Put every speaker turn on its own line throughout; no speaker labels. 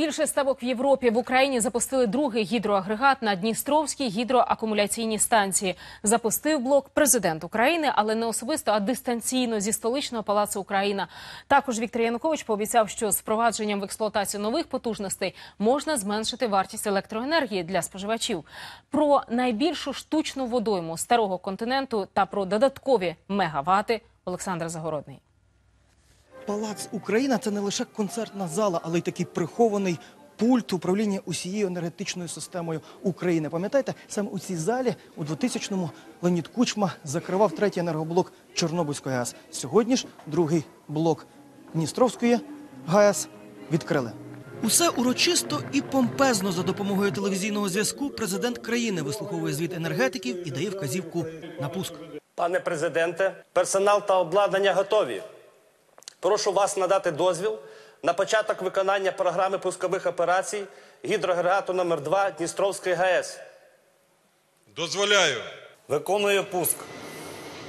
Найбільший ставок в Європі в Україні запустили другий гідроагрегат на Дністровській гідроакумуляційній станції. Запустив блок президент України, але не особисто, а дистанційно зі столичного палацу Україна. Також Віктор Янукович пообіцяв, що з впровадженням в експлуатацію нових потужностей можна зменшити вартість електроенергії для споживачів. Про найбільшу штучну водойму старого континенту та про додаткові мегавати Олександр Загородний.
Палац Україна це не лише концертна зала, але й такий прихований пульт управління усією енергетичною системою України. Пам'ятаєте, саме у цій залі у 2000-му Леонід Кучма закривав третій енергоблок Чорнобильської ГАЕС. Сьогодні ж другий блок Дністровської ГАЕС відкрили. Усе урочисто і помпезно за допомогою телевізійного зв'язку президент країни вислуховує звіт енергетиків і дає вказівку на пуск.
Пане президенте, персонал та обладнання готові. Прошу вас надати дозвіл на початок виконання програми пускових операцій гідроагрегату номер 2 Дністровської ГАЕС.
Дозволяю.
Виконую пуск.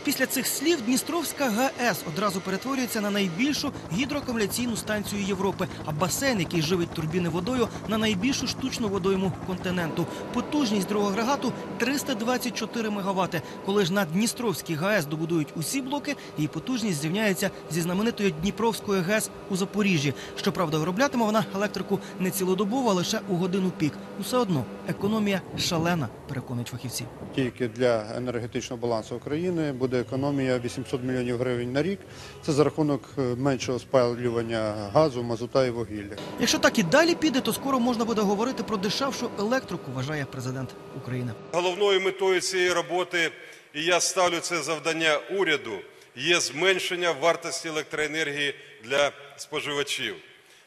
Після цих слів Дністровська ГАЕС одразу перетворюється на найбільшу гідроакумуляційну станцію Європи, а басейн, який живить турбіни водою, на найбільшу штучну водойму континенту. Потужність другого агрегату 324 МВт. Коли ж на Дністровській ГАЕС добудують усі блоки, її потужність зрівняється зі знаменитою Дніпровською ГЕС у Запоріжжі. Щоправда, вироблятиме вона електрику не цілодобово, а лише у годину пік. Усе одно економія шалена, переконують фахівці.
Тільки для енергетичного балансу України буде економія 800 мільйонів гривень на рік. Це за рахунок е, меншого спалювання газу, мазута і вугілля.
Якщо так і далі піде, то скоро можна буде говорити про дешевшу електрику, вважає президент України.
Головною метою цієї роботи, і я ставлю це завдання уряду, є зменшення вартості електроенергії для споживачів.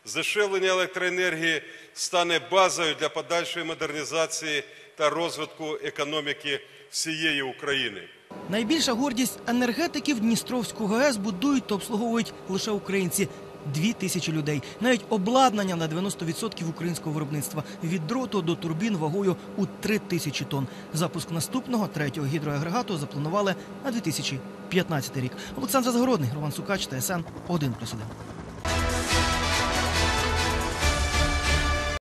Здешевлення електроенергії стане базою для подальшої модернізації та розвитку економіки всієї України.
Найбільша гордість енергетиків Дністровську ГАЕС будують та обслуговують лише українці. Дві тисячі людей. Навіть обладнання на 90% українського виробництва від дроту до турбін вагою у 3 тисячі тонн. Запуск наступного третього гідроагрегату запланували на 2015 рік. Олександр Загородний, Роман Сукач, ТСН 1+,1.